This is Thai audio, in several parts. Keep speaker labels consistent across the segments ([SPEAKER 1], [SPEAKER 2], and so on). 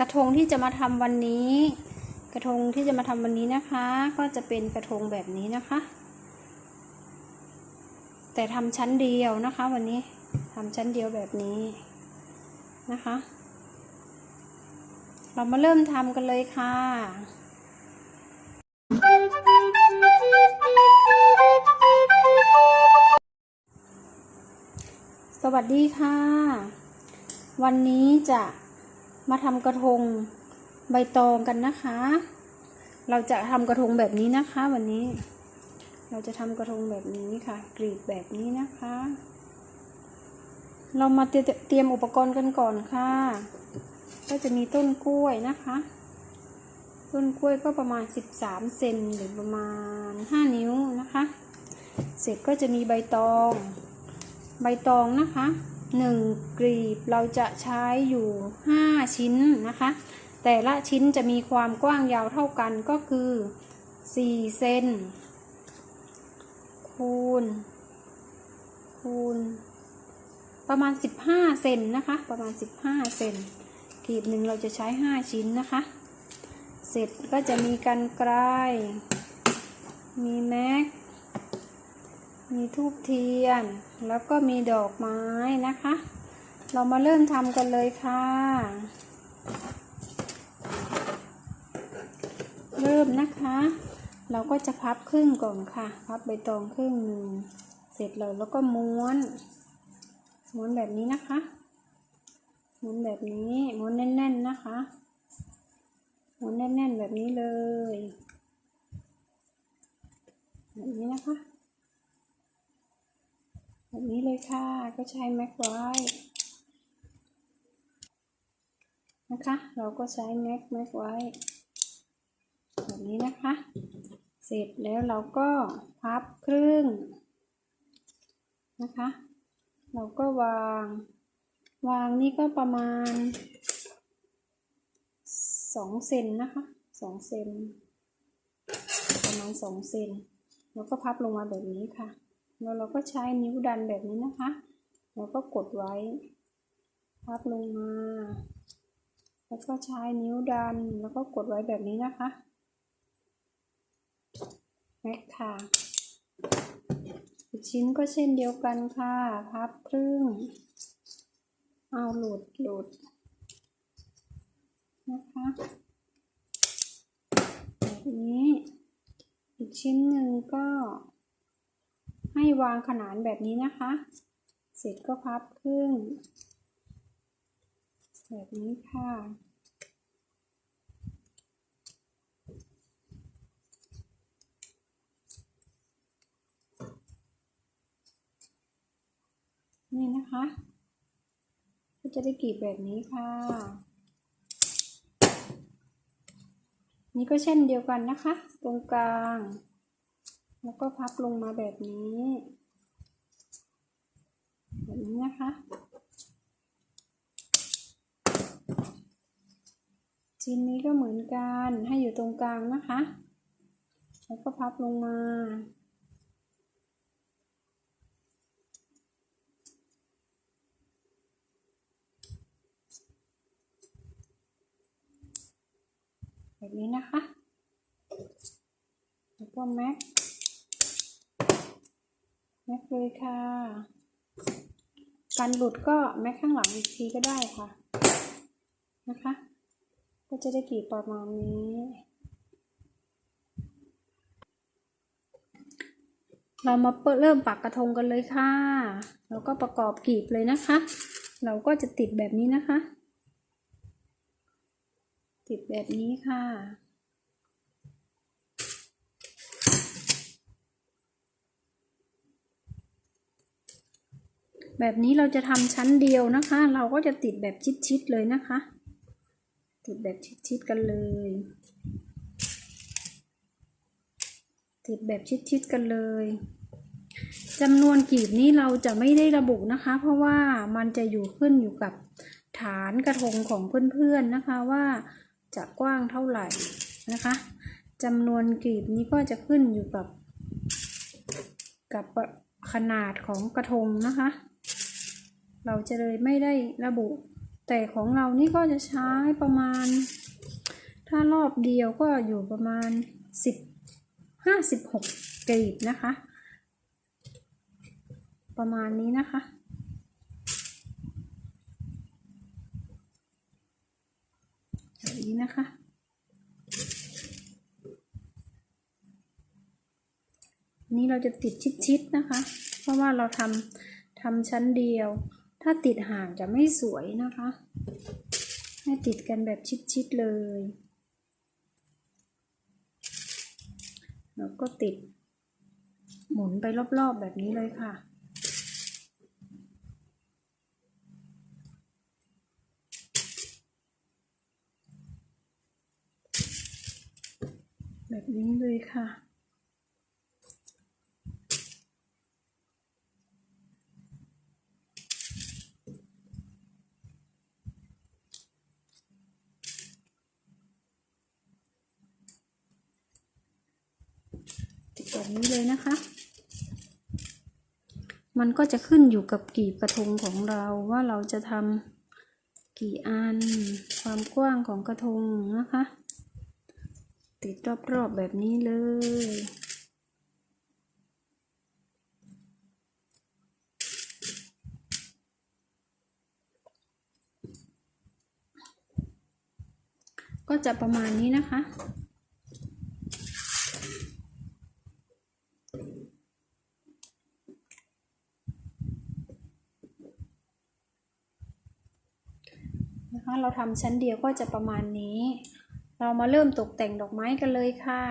[SPEAKER 1] กระทงที่จะมาทำวันนี้ กระทงที่จะมาทำวันนี้นะคะ ก็จะเป็นกระทงแบบนี้นะคะ แต่ทำชั้นเดียวนะคะ วันนี้ทำชั้นเดียวแบบนี้นะคะ เรามาเริ่มทำกันเลยค่ะสวัสดีค่ะ วันนี้จะ มาทำกระทงใบตองกันนะคะ เราจะทำกระทงแบบนี้นะคะ วันนี้ เราจะทำกระทงแบบนี้ค่ะ กรีดแบบนี้นะคะ เรามาเตรียเตรียมอุปกรณ์กันก่อนค่ะ ก็จะมีต้นกล้วยนะคะ ต้นกล้วยก็ประมาณ 13 เซนหรือประมาณ 5 นิ้วนะคะ เสร็จก็จะมีใบตอง ใบตองนะคะ 1กรีบเราจะใช้อยู่ 5 ชิ้นนะคะ แต่ละชิ้นจะมีความกว้างยาวเท่ากันก็คือ4เซนคูณ คูณ ประมาณ 15เซนนะคะ ประมาณ 15เซนกรีบหนึ่งเราจะใช้ 5 ชิ้นนะคะ เสร็จก็จะมีกันไกลมีแม็ก มีทูบเทียน แล้วก็มีดอกไม้นะคะ เรามาเริ่มทำกันเลยค่ะ เริ่มนะคะ เราก็จะพับครึ่งก่อนค่ะ พับใบตองครึ่งหนึ่งเสร็จแล้วแล้วก็ม้วน ม้วนแบบนี้นะคะ ม้วนแบบนี้ ม้วนแน่น ๆนะคะ ม้วนแน่น ๆ แบบนี้เลย แบบนี้นะคะ แบบนี้เลยค่ะ ก็ใช้แม็กไว้นะคะ เราก็ใช้แม็กแม็กไว้แบบนี้นะคะ เสร็จแล้วเราก็พับครึ่งนะคะ เราก็วาง วางนี่ก็ประมาณสองเซนนะคะสองเซนประมาณสองเซนแล้วก็พับลงมาแบบนี้ค่ะ แล้วเราก็ใช้นิ้วดันแบบนี้นะคะ แล้วก็กดไว้ พับลงมา แล้วก็ใช้นิ้วดัน แล้วก็กดไว้แบบนี้นะคะแม็กค่ะอีกชิ้นก็เช่นเดียวกันค่ะ พับครึ่ง เอาหลุดหลุดนะคะแบบนี้ อีกชิ้นหนึ่งก็ ให้วางขนานแบบนี้นะคะ เสร็จก็พับครึ่ง แบบนี้ค่ะนี่นะคะ ก็จะได้กรีบแบบนี้ค่ะ นี่ก็เช่นเดียวกันนะคะ ตรงกลาง แล้วก็พับลงมาแบบนี้ แบบนี้นะคะ ชิ้นนี้ก็เหมือนกันให้อยู่ตรงกลางนะคะ แล้วก็พับลงมาแบบนี้นะคะ แล้วก็แม็ก แม็กเลยค่ะการหลุดก็แม็กข้างหลังอีกทีก็ได้ค่ะ นะคะ ก็จะได้กีบประมาณนี้เรามาเปิดเริ่มปักกระทงกันเลยค่ะ แล้วก็ประกอบกีบเลยนะคะ เราก็จะติดแบบนี้นะคะ ติดแบบนี้ค่ะ แบบนี้เราจะทำชั้นเดียวนะคะ เราก็จะติดแบบชิดๆเลยนะคะ ติดแบบชิดๆกันเลย ติดแบบชิดๆกันเลยจำนวนกีบนี้เราจะไม่ได้ระบุนะคะ เพราะว่ามันจะอยู่ขึ้นอยู่กับฐานกระทงของเพื่อนๆนะคะว่าจะกว้างเท่าไหร่นะคะจำนวนกลีบนี้ก็จะขึ้นอยู่กับกับ ขนาดของกระทงนะคะ เราจะเลยไม่ได้ระบุ แต่ของเรานี่ก็จะใช้ประมาณ ถ้ารอบเดียวก็อยู่ประมาณสิบห้าสิบหกกลีบนะคะ ประมาณนี้นะคะแบบนี้นะคะ นี่เราจะติดชิดๆนะคะ เพราะว่าเราทำทำชั้นเดียว ถ้าติดห่างจะไม่สวยนะคะ ให้ติดกันแบบชิดๆเลยแล้วก็ติด หมุนไปรอบๆแบบนี้เลยค่ะ แบบนี้เลยค่ะ ติด แบบนี้เลยนะคะ มันก็จะขึ้นอยู่กับกี่กระทงของเราว่าเราจะทำกี่อัน ความกว้างของกระทงนะคะ ติดรอบๆแบบนี้เลยก็จะประมาณนี้นะคะนะคะ เราทำชั้นเดียวก็จะประมาณนี้ เรามาเริ่มตกแต่งดอกไม้กันเลยค่ะ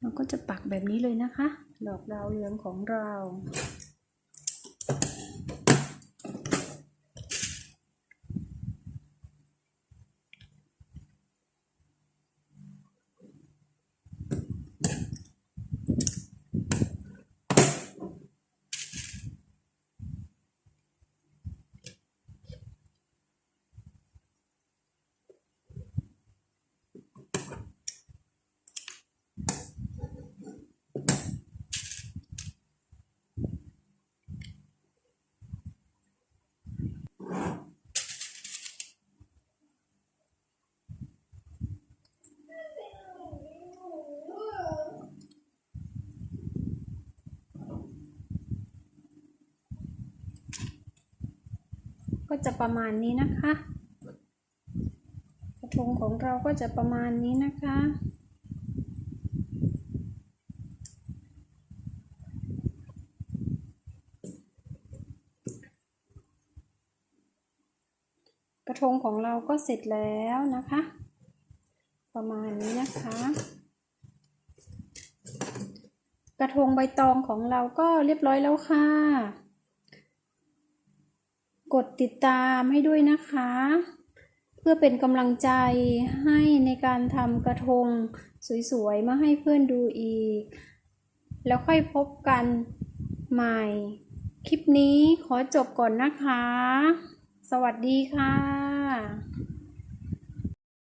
[SPEAKER 1] เราก็จะปักแบบนี้เลยนะคะ ดอกดาวเรืองของเรา ก็จะประมาณนี้นะคะ กระทงของเราก็จะประมาณนี้นะคะ กระทงของเราก็เสร็จแล้วนะคะ ประมาณนี้นะคะกระทงใบตองของเราก็เรียบร้อยแล้วค่ะ กดติดตามให้ด้วยนะคะ เพื่อเป็นกำลังใจให้ในการทำกระทงสวยๆ มาให้เพื่อนดูอีก แล้วค่อยพบกันใหม่ คลิปนี้ขอจบก่อนนะคะ สวัสดีค่ะ